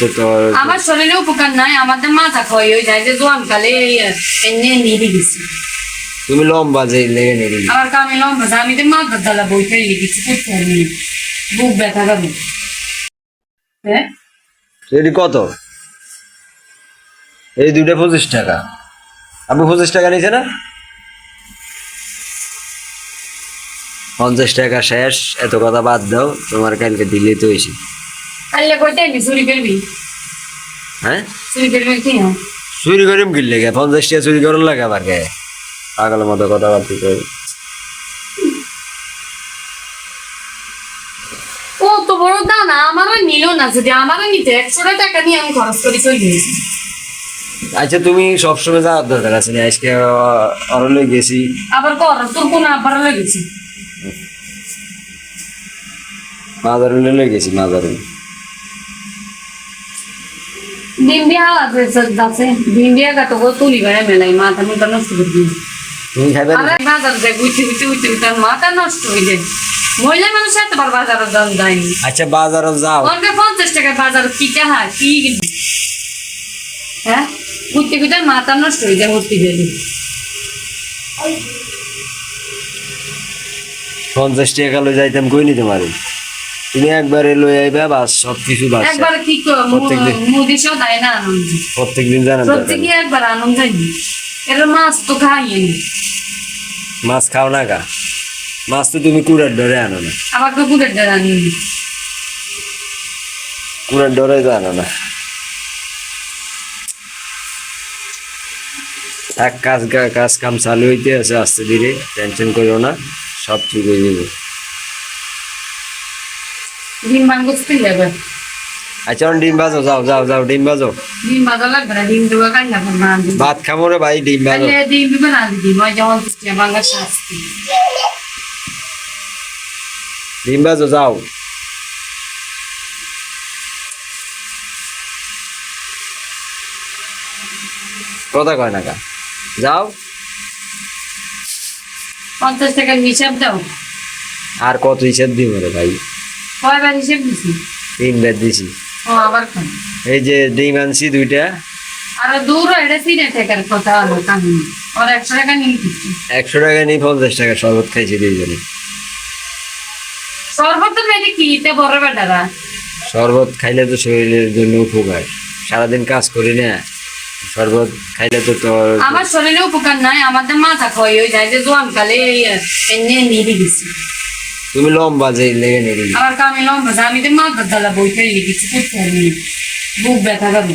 তো তোর আমার শরীরে উপকার নাই আমাদের মাথা ক্ষয় হয়ে যায় যে নিয়ে গেছি। তুমি লম্বা যে লেগে নেই আমার কামে লম্বা আমি তো মাথার দালা বই ফেলে গেছি বুক ব্যথা করে। হ্যাঁ? এটি কত? এই দুইটা পঁচিশ টাকা। আপনি পঁচিশ টাকা নিয়েছে না? পঞ্চাশ টাকা শেষ এত কথা বাদ দাও তোমার কালকে দিলে তো হয়েছে। কাল্লে কইতে নি চুরি করবি? হ্যাঁ? চুরি করবি কি চুরি করিম কিনলে গে পঞ্চাশ টাকা চুরি করুন লাগে আবার গে পাগলের মতো কথা বার্তি কই? ও তো বড় দানা আমারও নিল না যদি আমারও নিতে। একশো টাকা নিয়ে আমি খরচ করে চলে গেছি। আচ্ছা তুমি সবসময় যাওয়ার দরকার আছে না? আজকে অরলে গেছি। আবার কর তোর কোন আবার লেগেছে মাদারে লে গেছি মাদারে ডিম দিয়া আছে ডিম দিয়া কাটো গো তুলি বেড়ে মেলাই মাথা মুখটা নষ্ট করে দিই বাজার মহিলা মানুষ এতবার বাজারের দাম যায়নি। আচ্ছা বাজারে যাও। ওরকে পঞ্চাশ টাকায় বাজার কি টাকা কি হ্যাঁ? গুইতে আর মাথা নষ্ট হয়ে যায় ভর্তি গেলে পঞ্চাশ টাকা লই যাইতাম কই নিতে পারি? তুমি একবারে লই আইবা বাস সব কিছু বাস। একবার কি প্রত্যেকদিন। মুদি সব দেয় না আনন্দ। প্রত্যেক দিন জানেন সত্যি কি একবার আনন্দ হয়নি এটা মাছ তো খাইনি মাছ খাও না গা। মাছ তো তুমি কুড়ার ডরে আনো না। আবার তো কুড়ের দ্বারা আনিনি কুড়ার ডরে তো আনো না। এক কাজ কাজ কাম চালু হইতে আছে আস্তে ধীরে। টেনশন করো না সব ঠিক হয়ে যাবে। ডিম বাঙ্গুস তুই যাবে। আচ্ছা ডিম বাজো যাও যাও যাও ডিম বাজো ডিম লাগবে না ডিম দেওয়া কাজ না ভাত খাব রে ভাই ডিম ডিম দিবে না দিদি মই যেমন বাংলার শাস্তি ডিম যাও। কথা কয় না কা। যাও। পঞ্চাশ টাকার হিসাব দাও। আর কত হিসাব দিব রে ভাই? কয়বার হিসেব দিছি। ও আবার এই যে ডিম আনছি দুইটা। আর দূর এটা সিনে টাকার কথা হলো কাহিনী। ওর একশো টাকা নিয়ে একশো টাকা নিয়ে পঞ্চাশ টাকা শরবত খাইছি দুইজনে। তে বড় বেটারা। শরবত খাইলে তো শরীরের জন্য উপকার। সারাদিন কাজ করি না শরবত খাইলে তো তোর আমার শরীরে উপকার নাই আমাদের মাথা ক্ষয় হয়ে যায় যে জোয়ান কালে এনে নিয়ে গেছি তুমি লম্বা যে লেগে নেবে আমার কামে লম্বা আমি তো মাথার দালা বই ফেলে গেছি করতে পারি বুক ব্যথা করে।